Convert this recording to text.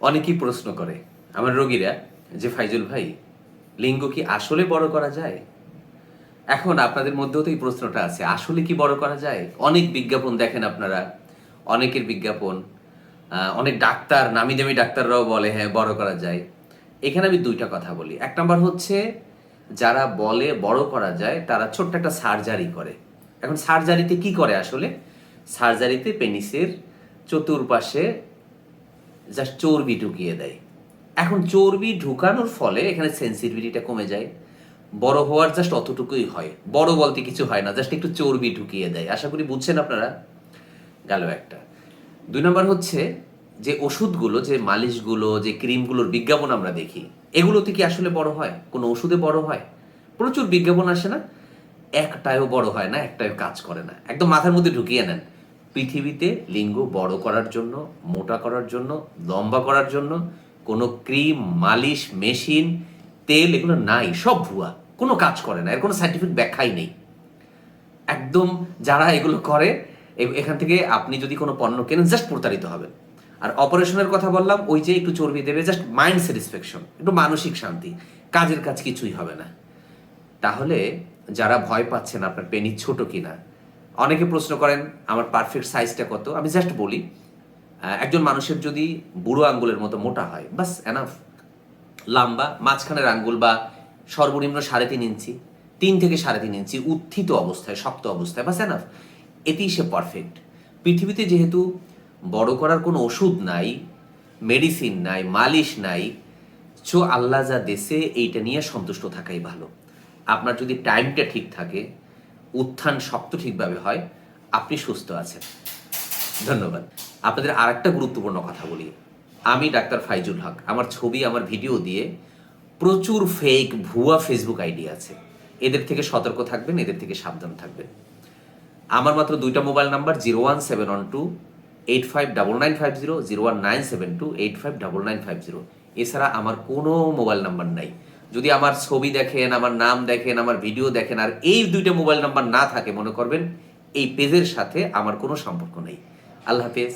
অনেকেই প্রশ্ন করে, আমার রোগীরা, যে ফাইজুল ভাই, লিঙ্গ কি আসলে বড় করা যায়? এখন আপনাদের মধ্যেও তো এই প্রশ্নটা আছে, আসলে কি বড় করা যায়? অনেক বিজ্ঞাপন দেখেন আপনারা, অনেকের বিজ্ঞাপন অনেক ডাক্তার নামি দামি ডাক্তাররাও বলে হ্যাঁ বড় করা যায়। এখানে আমি দুইটা কথা বলি। এক নম্বর হচ্ছে, যারা বলে বড় করা যায়, তারা ছোট্ট একটা সার্জারি করে। এখন সার্জারিতে কি করে আসলে? সার্জারিতে পেনিসের চতুর্পাশে জাস্ট চর্বি ঢুকিয়ে দেয়। এখন চর্বি ঢুকানোর ফলে এখানে সেন্সিটিভিটিটা কমে যায়। বড় হওয়ার জাস্ট অতটুকুই হয়। বড় বলতে কিছু হয় না, জাস্ট একটু চর্বি ঢুকিয়ে দেয়। আশা করি বুঝছেন আপনারা? গেল একটা। দুই নম্বর হচ্ছে যে ওষুধগুলো, যে মালিশগুলো, যে ক্রিমগুলোর বিজ্ঞাপন আমরা দেখি, এগুলোতে কি আসলে বড় হয়? কোনো ওষুধে বড় হয়? প্রচুর বিজ্ঞাপন আসে না? একটাও বড় হয় না একটাও কাজ করে না। একদম মাথার মধ্যে ঢুকিয়ে নেন। পৃথিবীতে লিঙ্গ বড় করার জন্য, মোটা করার জন্য, লম্বা করার জন্য, কোনো ক্রিম, মালিশ, মেশিন, তেল এগুলো নাই, সব ভুয়া, কোনো কাজ করে না, এর কোনো সাইন্টিফিক ব্যাখ্যাই নেই। একদম যারা এগুলো করে এখান থেকে আপনি যদি কোনো পণ্য কেনেন জাস্ট প্রতারিত হবেন। আর অপারেশনের কথা বললাম, ওই যে একটু চর্বি দেবে জাস্ট মাইন্ড স্যাটিসফ্যাকশন একটু মানসিক শান্তি, কাজের কাজ কিছুই হবে না। তাহলে যারা ভয় পাচ্ছেন আপনার পেনি ছোট কিনা অনেকে প্রশ্ন করেন, আমার পারফেক্ট সাইজটা কত? আমি জাস্ট বলি একজন মানুষের যদি বুড়ো আঙ্গুলের মতো মোটা হয়, বাস এনাফ লম্বা, মাঝখানের আঙ্গুল বা সর্বনিম্ন সাড়ে তিন ইঞ্চি, তিন থেকে সাড়ে তিন ইঞ্চি উত্থিত অবস্থায়, শক্ত অবস্থায়, বাস এনাফ এটি সে পারফেক্ট পৃথিবীতে যেহেতু বড় করার কোনো ওষুধ নাই মেডিসিন নাই, মালিশ নাই সো আল্লাহ যা দেশে এইটা নিয়ে সন্তুষ্ট থাকাই ভালো। আপনার যদি টাইমটা ঠিক থাকে উত্থান শক্ত ঠিকভাবে হয়, আপনি সুস্থ আছেন। ধন্যবাদ। আপনাদের আর একটা গুরুত্বপূর্ণ কথা বলি। আমি ডাক্তার ফাইজুল হক। আমার ছবি, আমার ভিডিও দিয়ে প্রচুর ফেক ভুয়া ফেসবুক আইডি আছে। এদের থেকে সতর্ক থাকবেন, এদের থেকে সাবধান থাকবেন। আমার মাত্র দুইটা mobile number, zero one seven one two, eight five double nine five zero zero one nine seven two, eight five double nine five zero. এছাড়া আমার কোনো মোবাইল নাম্বার নাই। যদি আমার ছবি দেখেন, আমার নাম দেখেন, আমার ভিডিও দেখেন, আর এই দুইটা মোবাইল নাম্বার না থাকে, মনে করবেন, এই পেজের সাথে আমার কোনো সম্পর্ক নেই। আল্লাহ হাফেজ।